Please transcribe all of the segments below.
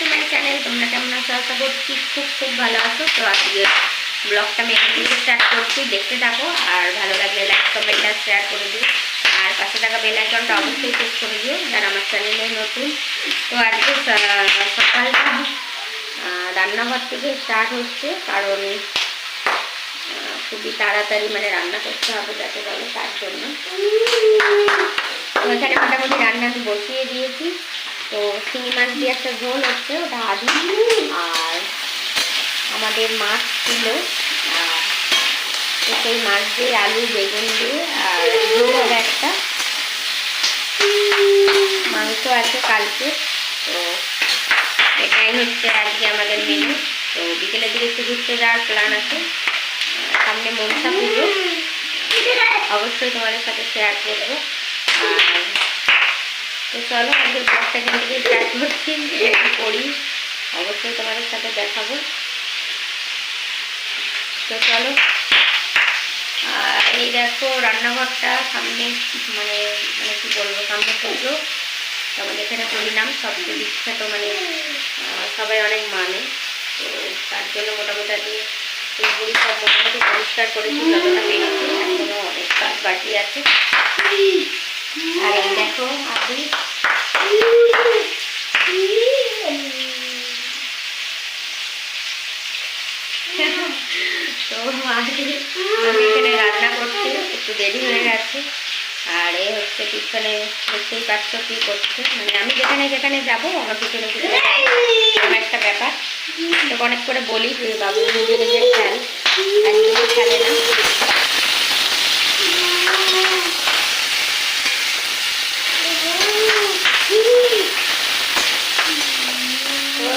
To channel তোমরা কেমন আছো? আশা করছি খুব খুব ভালো আছো। তো আজকে ব্লগটা আমি এখান থেকে স্টার্ট করছি। দেখতে থাকো, আর ভালো লাগলে লাইক কমেন্ট আর শেয়ার করে দিও। আর পাশে থাকা বেল আইকনটা অবশ্যই প্রেস করে দিও, যারা আমার চ্যানেলে নতুন। তো আজকে সকালটা রান্নাঘর থেকে স্টার্ট হচ্ছে, কারণ খুবই তাড়াতাড়ি মানে রান্না করতে হবে যাতে বলে তার জন্য। তো এখানে মোটামুটি রান্না আমি বসিয়ে দিয়েছি। তো শিঙি মাছ দিয়ে একটা ঝোল হচ্ছে, ওটা আদি আর আমাদের মাছ ছিল। আর সেই মাছ দিয়ে আলু, বেগুন দিয়ে, আর ঝোল হবে একটা। মাংস আছে কালকে, তো এটাই হচ্ছে আজকে আমাদের মেনু তো বিকেলের দিকে একটু ঘুরতে যাওয়ার প্ল্যান আছে। সামনে মনসা পুজো। অবশ্যই তোমাদের সাথে শেয়ার করব। আর তো চলো আমাদের ব্লগটা এখান থেকে স্টার্ট করছি। করি অবশ্যই তোমাদের সাথে দেখাবো। তো চলো। আর এই দেখো রান্নাঘরটা সামনে মানে মানে কি বলব, সামনে পুজো। আমাদের এখানে হরিনাম সবচেয়ে বিখ্যাত মানে সবাই অনেক মানে। তো তার জন্য মোটামুটি আজকে এইগুলি সব মোটামুটি পরিষ্কার করেছি, যতটা পেরেছি। এখনও অনেক কাজ বাকি আছে। আর দেখো, আদি তো আদি আমি এখানে রান্না করছি একটু দেরি হয়ে গেছে। আর এ হচ্ছে পিছনে দেখতেই পাচ্ছ কি করছে। মানে আমি যেখানে যেখানে যাব, আমার পিছনে পিছনে একটা ব্যাপার। তো অনেক করে বলি যে, বাবু নিজে নিজে খেল খেলে না।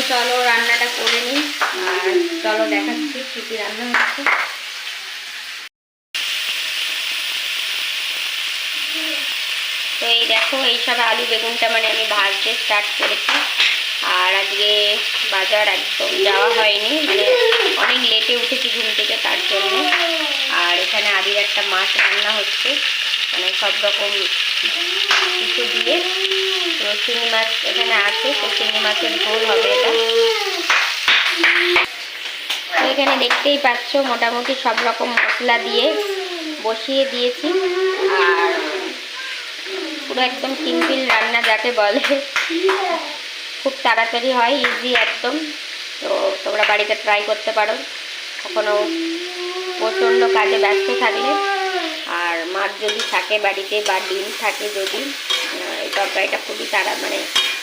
চলো, রান্নাটা করে নিই। আর চলো দেখাচ্ছি কী কী রান্না হচ্ছে। এই দেখো এইসব আলু বেগুনটা মানে আমি ভাজতে স্টার্ট করেছি। আর আজকে বাজার একদম যাওয়া হয়নি মানে অনেক লেটে উঠেছি ঘুম থেকে তার জন্য। আর এখানে আদির একটা মাছ রান্না হচ্ছে মানে সব রকম কিছু দিয়ে। তো চিংড়ি মাছ এখানে আছে, তো চিংড়ি মাছের ঝোল হবে এটা। তো এখানে দেখতেই পাচ্ছ, মোটামুটি সব রকম মশলা দিয়ে বসিয়ে দিয়েছি। আর পুরো একদম সিম্পল রান্না যাকে বলে। খুব তাড়াতাড়ি হয় ইজি একদম। তো তোমরা বাড়িতে ট্রাই করতে পারো। কখনো প্রচণ্ড কাজে ব্যস্ত থাকলে। আর মাছ যদি থাকে বাড়িতে বা ডিম থাকে যদি এই তরকারিটা খুবই তাড়া মানে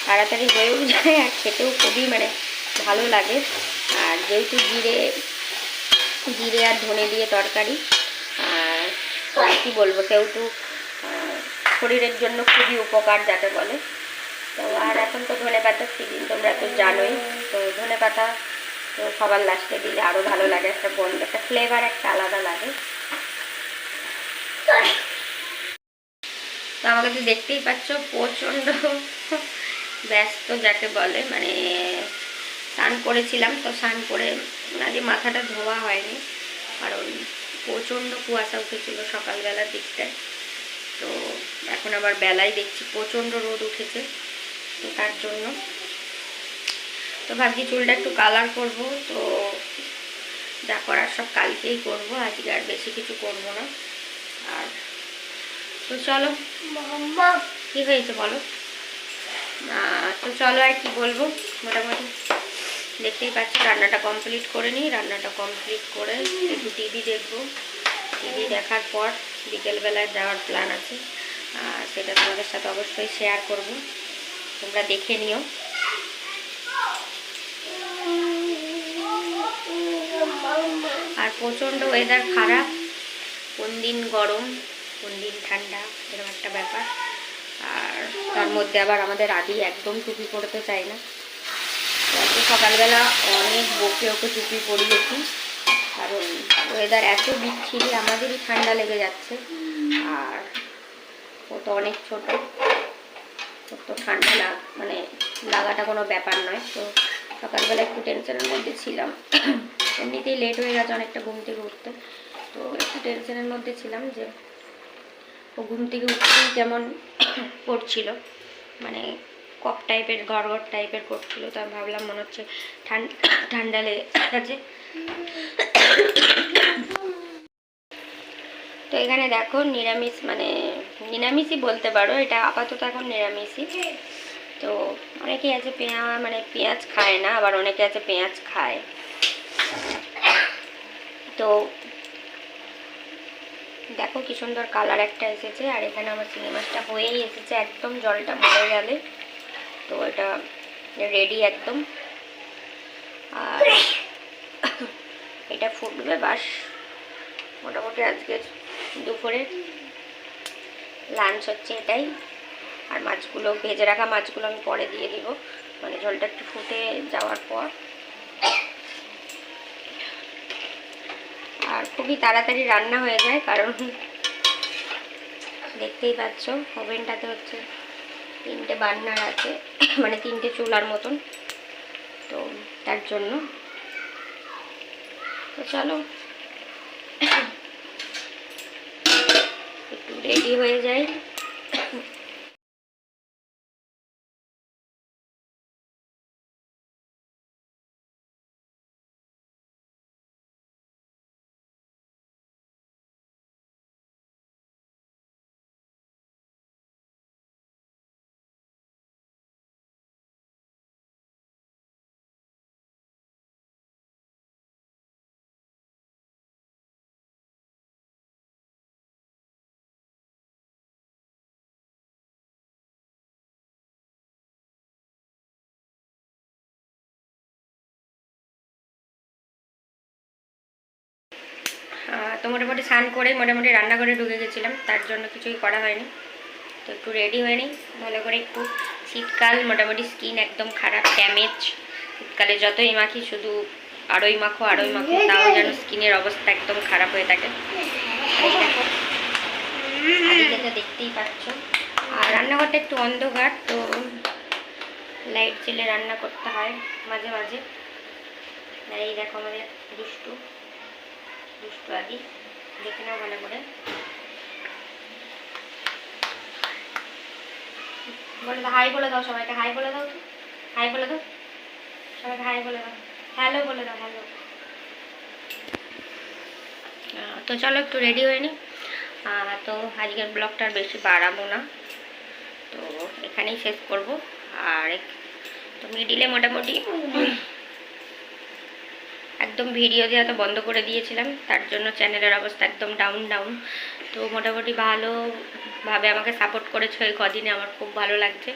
তাড়াতাড়ি হয়েও যায় আর খেতেও খুবই মানে ভালো লাগে। আর যেহেতু জিরে জিরে আর ধনে দিয়ে তরকারি আর কি বলব সেহেতু আহ, শরীরের জন্য খুবই উপকার যাতে বলে। তো আর এখন তো ধনে পাতার সিজন, তোমরা তো জানোই। তো ধনে পাতা তো সবার লাস্টে দিলে আরও ভালো লাগে, একটা গন্ধ একটা ফ্লেভার একটা আলাদা লাগে। তো আমাকে তো দেখতেই পাচ্ছ প্রচণ্ড ব্যস্ত যাকে বলে মানে স্নান করেছিলাম তো স্নান করে আজকে মাথাটা ধোয়া হয়নি, কারণ প্রচণ্ড কুয়াশা উঠেছিল সকালবেলার দিকটায়। তো এখন আবার বেলায় দেখছি প্রচণ্ড রোদ উঠেছে তো তার জন্য। তো ভাবছি চুলটা একটু কালার করব তো যা করার সব কালকেই করব আজকে আর বেশি কিছু করব না। আর তো চলো কি হয়েছে বলো? তো চলো আর কি বলব মোটামুটি দেখতেই পাচ্ছি রান্নাটা কমপ্লিট করে নিই রান্নাটা কমপ্লিট করে একটু টিভি দেখব। টিভি দেখার পর বিকেলবেলায় যাওয়ার প্ল্যান আছে। আর সেটা তোমাদের সাথে অবশ্যই শেয়ার করব। তোমরা দেখে নিও। আর প্রচণ্ড ওয়েদার খারাপ। কোন দিন গরম, কোন দিন ঠান্ডা, এরকম একটা ব্যাপার। আর তার মধ্যে আবার আমাদের আদি একদম টুপি পরতে চায় না। সকালবেলা অনেক বকে ওকে টুপি পরিয়েছি। কারণ ওয়েদার এত বিচ্ছিরি, আমাদেরই ঠান্ডা লেগে যাচ্ছে। আর ও তো অনেক ছোট। ওর তো ঠান্ডা লাগ মানে লাগাটা কোনো ব্যাপার নয়। তো সকালবেলা একটু টেনশনের মধ্যে ছিলাম। এমনিতেই লেট হয়ে গেছে অনেকটা ঘুম থেকে উঠতে। তো একটু টেনশনের মধ্যে ছিলাম যে ও ঘুম থেকে উঠতেই যেমন করছিল মানে কপ টাইপের ঘর ঘর টাইপের করছিল। তো আমি ভাবলাম মনে হচ্ছে ঠান্ডা ঠান্ডা লেগে আছে তো এখানে দেখো নিরামিষ মানে নিরামিষই বলতে পারো, এটা আপাতত এখন নিরামিষই। তো অনেকেই আছে পেঁয়া মানে পেঁয়াজ খায় না, আবার অনেকে আছে পেঁয়াজ খায়। তো দেখো কি সুন্দর কালার একটা এসেছে, আর এখানে আমার চিংড়ি মাছটা হয়েই এসেছে, একদম জলটা মরে গেলে। তো এটা রেডি একদম। আর এটা ফুটবে বাস। মোটামুটি আজকে দুপুরে লাঞ্চ হচ্ছে এটাই। আর মাছগুলো, ভেজে রাখা মাছগুলো আমি পরে দিয়ে দিব। মানে ঝোলটা একটু ফুটে যাওয়ার পর। আর খুবই তাড়াতাড়ি রান্না হয়ে যায়, কারণ দেখতেই পাচ্ছ, ওভেনটাতে হচ্ছে তিনটে বার্নার আছে মানে তিনটে চুলার মতন। তো তার জন্য তো চলো। একটু রেডি হয়ে যায় তো মোটামুটি স্নান করে মোটামুটি রান্নাঘরে ঢুকে গেছিলাম, তার জন্য কিছুই করা হয়নি। তো একটু রেডি হয়ে নিই, ভালো করে একটু শীতকাল, মোটামুটি স্কিন একদম খারাপ ড্যামেজ শীতকালে যতই মাখি, শুধু আড়ই মাখো আড়ই মাখো, তাও যেন স্কিনের অবস্থা একদম খারাপ হয়ে থাকে। দেখতেই পাচ্ছ। আর রান্নাঘরটা একটু অন্ধকার, তো লাইট জেলে রান্না করতে হয়, মাঝে মাঝে। এই দেখো আমাদের দুষ্টু। দুষ্টু আদি দেখে নাও ভালো করে। বলে হাই বলে দাও সবাইকে। হাই বলে দাও হাই বলে দাও। সবাইকে হাই বলে দাও। হ্যালো বলে দাও হ্যালো তো চলো একটু রেডি হয়ে নি। তো আজকের ব্লগটা বেশি বাড়াবো না। তো এখানেই শেষ করব। আর তো মিডিলে মোটামুটি একদম ভিডিও দেওয়া তো বন্ধ করে দিয়েছিলাম, তার জন্য চ্যানেলের অবস্থা একদম ডাউন ডাউন তো মোটামুটি ভালোভাবে আমাকে সাপোর্ট করেছ এই কদিনে, আমার খুব ভালো লাগছে।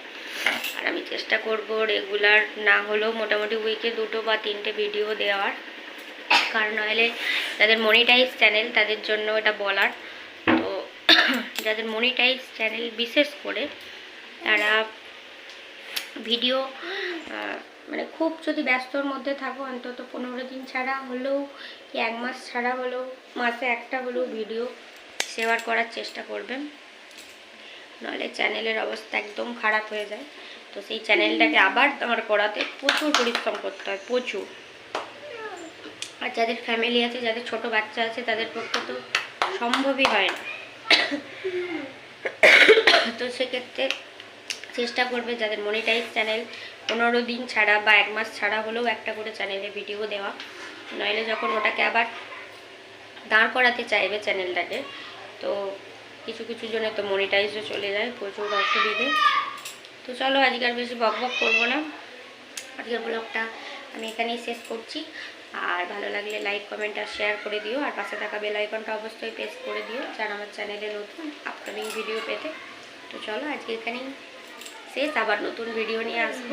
আর আমি চেষ্টা করব রেগুলার না হলেও মোটামুটি উইকে দুটো বা তিনটে ভিডিও দেওয়ার। কারণ নইলে যাদের মনিটাইজ চ্যানেল তাদের জন্য এটা বলার। তো যাদের মনিটাইজ চ্যানেল বিশেষ করে, তারা ভিডিও মানে খুব যদি ব্যস্তর মধ্যে থাকো, অন্তত পনেরো দিন ছাড়া হলেও কি এক মাস ছাড়া হলেও, মাসে একটা হলেও ভিডিও শেয়ার করার চেষ্টা করবেন। নাহলে চ্যানেলের অবস্থা একদম খারাপ হয়ে যায়। তো সেই চ্যানেলটাকে আবার আমার করাতে প্রচুর পরিশ্রম করতে হয়, প্রচুর। আর যাদের ফ্যামিলি আছে, যাদের ছোট বাচ্চা আছে, তাদের পক্ষে তো সম্ভবই হয় না। তো সেক্ষেত্রে চেষ্টা করবে যাদের মনিটাইজ চ্যানেল পনেরো দিন ছাড়া বা এক মাস ছাড়া হলেও একটা করে চ্যানেলে ভিডিও দেওয়া। নইলে যখন ওটাকে আবার দাঁড় করাতে চাইবে চ্যানেলটাকে তো কিছু কিছু জনে তো মনিটাইজও চলে যায়, প্রচুর অসুবিধে। তো চলো আজকে বেশি বক বক করব না। আজকের ব্লগটা আমি এখানেই শেষ করছি। আর ভালো লাগলে লাইক কমেন্ট আর শেয়ার করে দিও। আর পাশে থাকা বেল আইকনটা অবশ্যই প্রেস করে দিও, যারা আমার চ্যানেলে নতুন আপকামিং ভিডিও পেতে। তো চলো আজকে এখানেই। শেষ আবার নতুন ভিডিও নিয়ে আসব।